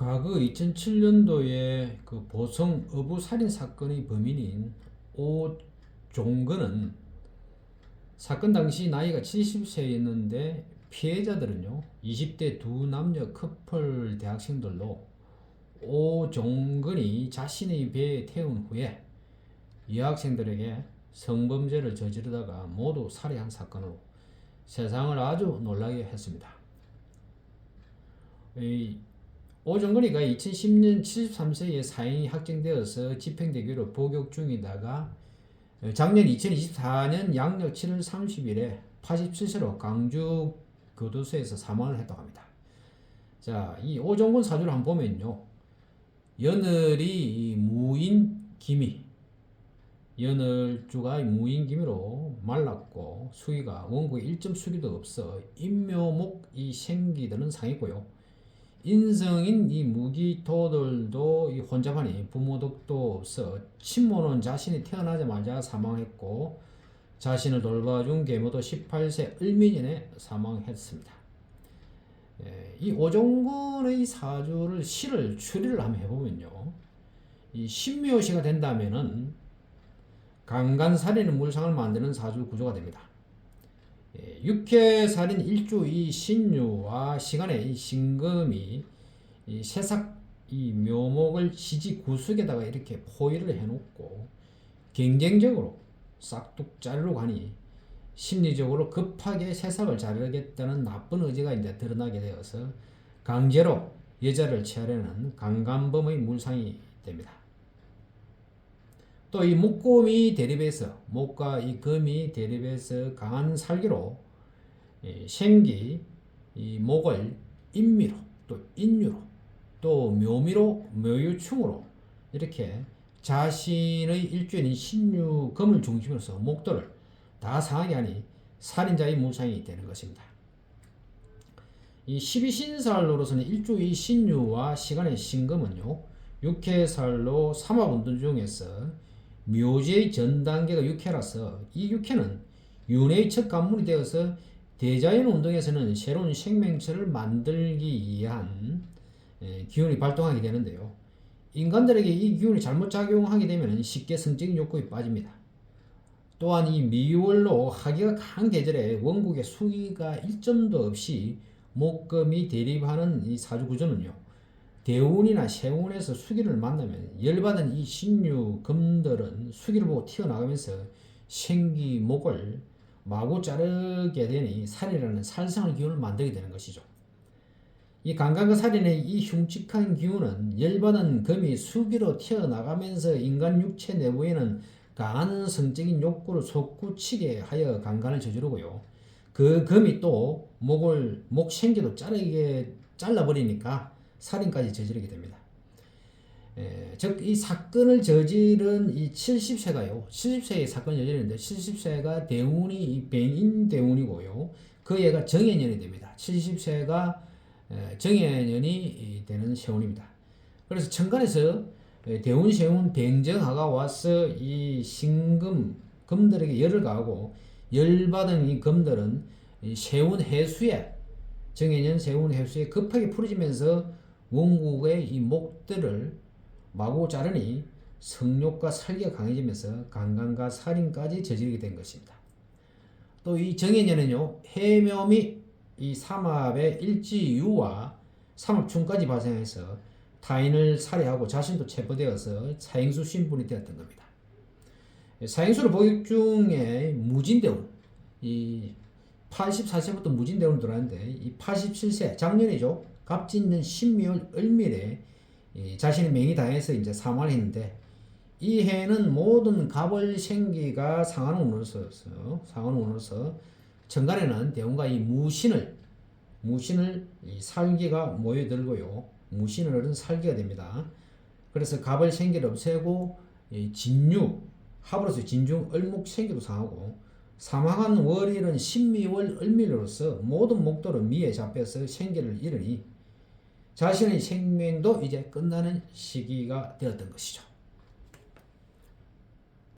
과거 2007년도에 그 보성 어부 살인 사건의 범인인 오종근은 사건 당시 나이가 70세였는데 피해자들은요 20대 두 남녀 커플 대학생들로 오종근이 자신의 배에 태운 후에 여학생들에게 성범죄를 저지르다가 모두 살해한 사건으로 세상을 아주 놀라게 했습니다. 이 오정근이가 2010년 73세에 사형이 확정되어서 집행되기로 복역 중이다가 작년 2024년 양력 7월 30일에 87세로 강주 교도소에서 사망을 했다고 합니다. 자, 이 오정근 사주를 한번 보면요. 연월이 이 무인 기미, 연월주가 이 무인 기미로 말랐고 수기가 원국에 일점 수기도 없어 인묘목이 생기드는 상이고요. 인성인 이 무기토들도 이 혼잡하니 부모덕도 없어 친모는 자신이 태어나자마자 사망했고 자신을 돌봐준 계모도 18세 을미년에 사망했습니다. 예, 이 오종근의 사주를 시를 추리를 한번 해보면요. 이 신묘시가 된다면은 강간살인의 물상을 만드는 사주 구조가 됩니다. 예, 육해살인 일주 이 신유와 시간의 이 신금이 이 새싹 이 묘목을 지지 구석에다가 이렇게 포위를 해놓고 경쟁적으로 싹둑 자르려고 하니 심리적으로 급하게 새싹을 자르겠다는 나쁜 의지가 이제 드러나게 되어서 강제로 여자를 취하려는 강간범의 물상이 됩니다. 또 이 목금이 대립해서 목과 이 금이 대립해서 강한 살기로 이 생기 이 목을 인미로 또 인유로 또 묘미로 묘유충으로 이렇게 자신의 일주인 신유금을 중심으로서 목도를 다 상하게 하니 살인자의 무상이 되는 것입니다. 이 12신살로로서는 일주의 신유와 시간의 신금은요 육해살로 삼합운동 중에서 묘지의 전 단계가 육해라서 이 육해는 윤회의 첫 관문이 되어서 대자연 운동에서는 새로운 생명체를 만들기 위한 에, 기운이 발동하게 되는데요. 인간들에게 이 기운이 잘못 작용하게 되면 쉽게 성적인 욕구에 빠집니다. 또한 이 미월로 하기가 강한 계절에 원국의 수기가 일점도 없이 목금이 대립하는 이 사주 구조는요. 대운이나 세운에서 수기를 만나면 열받은 이 신유 금들은 수기를 보고 튀어나가면서 생기 목을 마구 자르게 되니 살이라는 살상의 기운을 만들게 되는 것이죠. 이 강간과 살인의 이 흉측한 기운은 열받은 금이 수기로 튀어나가면서 인간 육체 내부에는 강한 성적인 욕구를 솟구치게 하여 강간을 저지르고요. 그 금이 또 목을 목 생기도 자르게 잘라버리니까 살인까지 저지르게 됩니다. 즉 이 사건을 저지른 이 70세가요. 70세의 사건을 저지르는데 70세가 대운이 뱅인 대운이고요. 그 애가 정해년이 됩니다. 70세가 정해년이 되는 세운입니다. 그래서 천간에서 대운 세운 병정하가 와서 이 신금 금들에게 열을 가하고 열받은 이 금들은 이 세운 해수에 정해년 세운 해수에 급하게 풀어지면서 원국의 이 목들을 마구 자르니 성욕과 살기가 강해지면서 강간과 살인까지 저지르게 된 것입니다. 또 이 정해년은요 해묘미 이 삼합의 일지유와 삼합충까지 발생해서 타인을 살해하고 자신도 체포되어서 사행수 신분이 되었던 겁니다. 사행수를 복역 중에 무진대운 이 84세부터 무진대운을 들어왔는데 이 87세 작년이죠. 갑진년 신묘월 을밀에 자신의 맹이 당해서 이제 사망을 했는데 이 해는 모든 갑을 생기가 상한 운으로서 상한 운으로서 천간에는 대운과 이 무신을 무신을 이 살기가 모여들고요. 무신을 살기가 됩니다. 그래서 갑을 생기를 없애고 진유 합으로서 진중 을목 생기도 상하고 사망한 월일은 신미월 을밀로서 모든 목도를 미에 잡혀서 생기를 잃으니 자신의 생명도 이제 끝나는 시기가 되었던 것이죠.